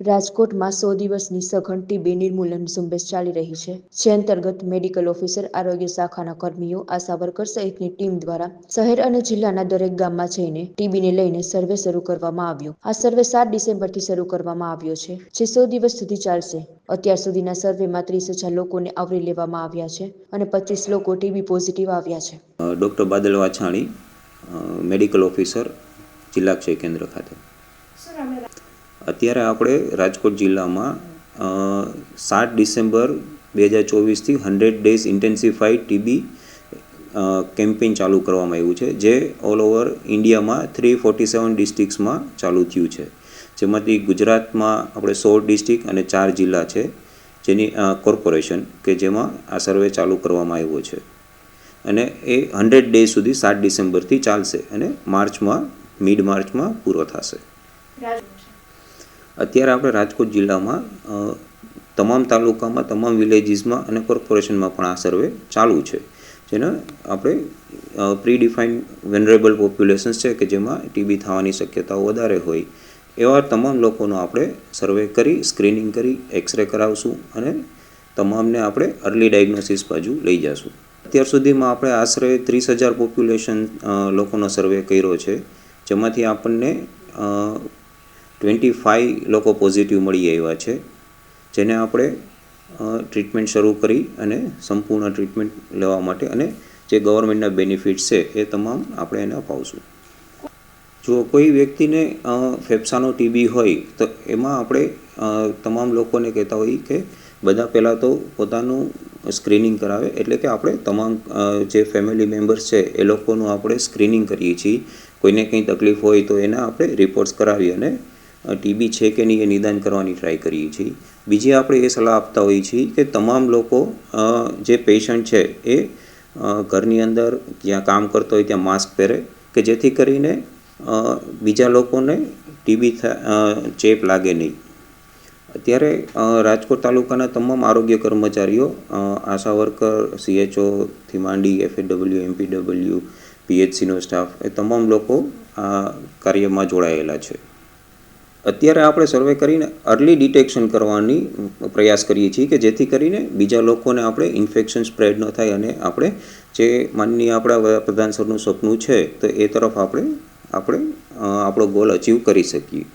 રાજકોટમાં સો દિવસની સઘન ટીબી નિર્મૂલન ઝુંબેશ ચાલી રહી છે. જે અંતર્ગત મેડિકલ ઓફિસર, આરોગ્ય શાખાના કર્મીઓ આશા વર્કર સહિતની ટીમ દ્વારા શહેર અને જિલ્લાના દરેક ગામમાં જઈને ટીબીને લઈને સર્વે શરૂ કરવામાં આવ્યો. આ સર્વે સાત ડિસેમ્બરથી શરૂ કરવામાં આવ્યો છે, જે સો દિવસ સુધી ચાલશે. અત્યાર સુધીના સર્વેમાં ત્રીસ હજાર લોકોને આવરી લેવામાં આવ્યા છે અને પચીસ લોકો ટીબી પોઝિટિવ આવ્યા છે. Doctor Badal Vachhani medical officer, જિલ્લા ક્ષય કેન્દ્ર ખાતે. અત્યારે આપણે રાજકોટ જિલ્લામાં સાત ડિસેમ્બર બે હજાર ચોવીસથી hundred days intensified TB campaign ચાલુ કરવામાં આવ્યું છે, જે ઓલ ઓવર ઇન્ડિયામાં થ્રી ફોર્ટી સેવન ડિસ્ટ્રિક્ટ્સમાં ચાલુ થયું છે. જેમાંથી ગુજરાતમાં આપણે સોળ ડિસ્ટ્રિક્ટ અને ચાર જિલ્લા છે, જેની કોર્પોરેશન કે જેમાં આ સર્વે ચાલુ કરવામાં આવ્યો છે. અને એ હંડ્રેડ ડેઝ સુધી સાત ડિસેમ્બરથી ચાલશે અને માર્ચમાં, મિડ માર્ચમાં પૂરો થશે. અત્યારે આપણે રાજકોટ જિલ્લામાં તમામ તાલુકામાં, તમામ વિલેજીસમાં અને કોર્પોરેશનમાં પણ આ સર્વે ચાલુ છે. જેને આપણે પ્રી ડિફાઇન વેનરેબલ પોપ્યુલેશન્સ છે કે જેમાં ટીબી થવાની શક્યતાઓ વધારે હોય, એવા તમામ લોકોનો આપણે સર્વે કરી સ્ક્રીનિંગ કરી એક્સરે કરાવશું અને તમામને આપણે અર્લી ડાયગ્નોસિસ બાજુ લઈ જશું. અત્યાર સુધીમાં આપણે આશરે ત્રીસ હજાર પોપ્યુલેશન લોકોનો સર્વે કર્યો છે. જેમાંથી આપણને ટ્વેન્ટી ફાઇવ લોકો પોઝિટિવ મળી આવ્યા છે, જેને આપણે ટ્રીટમેન્ટ શરૂ કરી અને સંપૂર્ણ ટ્રીટમેન્ટ લેવા માટે અને જે ગવર્મેન્ટના બેનિફિટ્સ છે એ તમામ આપણે એને અપાવશું. જો કોઈ વ્યક્તિને ફેફસાનો ટીબી હોય તો એમાં આપણે તમામ લોકોને કહેતા હોઈએ કે બધા પહેલાં તો પોતાનું સ્ક્રીનિંગ કરાવે એટલે કે આપણે તમામ જે ફેમિલી મેમ્બર્સ છે એ લોકોનું આપણે સ્ક્રીનિંગ કરીએ છીએ. કોઈને કંઈ તકલીફ હોય તો એના આપણે રિપોર્ટ્સ કરાવી અને ટીબી છે કે નહીં એ નિદાન કરવાની ટ્રાય કરીએ છીએ. બીજી આપણે એ સલાહ આપતા હોઈએ છીએ કે તમામ લોકો જે પેશન્ટ છે એ ઘરની અંદર જ્યાં કામ કરતો હોય ત્યાં માસ્ક પહેરે કે જેથી કરીને બીજા લોકોને ટીબી ચેપ લાગે નહીં. અત્યારે રાજકોટ તાલુકાના તમામ આરોગ્ય કર્મચારીઓ આશા વર્કર સીએચઓથી માંડી એફએડબલ્યુ એમપીડબલ્યુ પીએચસીનો સ્ટાફ એ તમામ લોકો આ કાર્યમાં જોડાયેલા છે. અત્યારે આપણે સર્વે કરીને અર્લી ડિટેક્શન કરવાની પ્રયાસ કરીએ છીએ કે જેથી કરીને બીજા લોકોને આપણે ઇન્ફેક્શન સ્પ્રેડ ન થાય અને આપણે જે માનનીય આપણા વડાપ્રધાન સરનું સપનું છે, તો એ તરફ આપણે આપણે આપણો ગોલ અચીવ કરી શકીએ.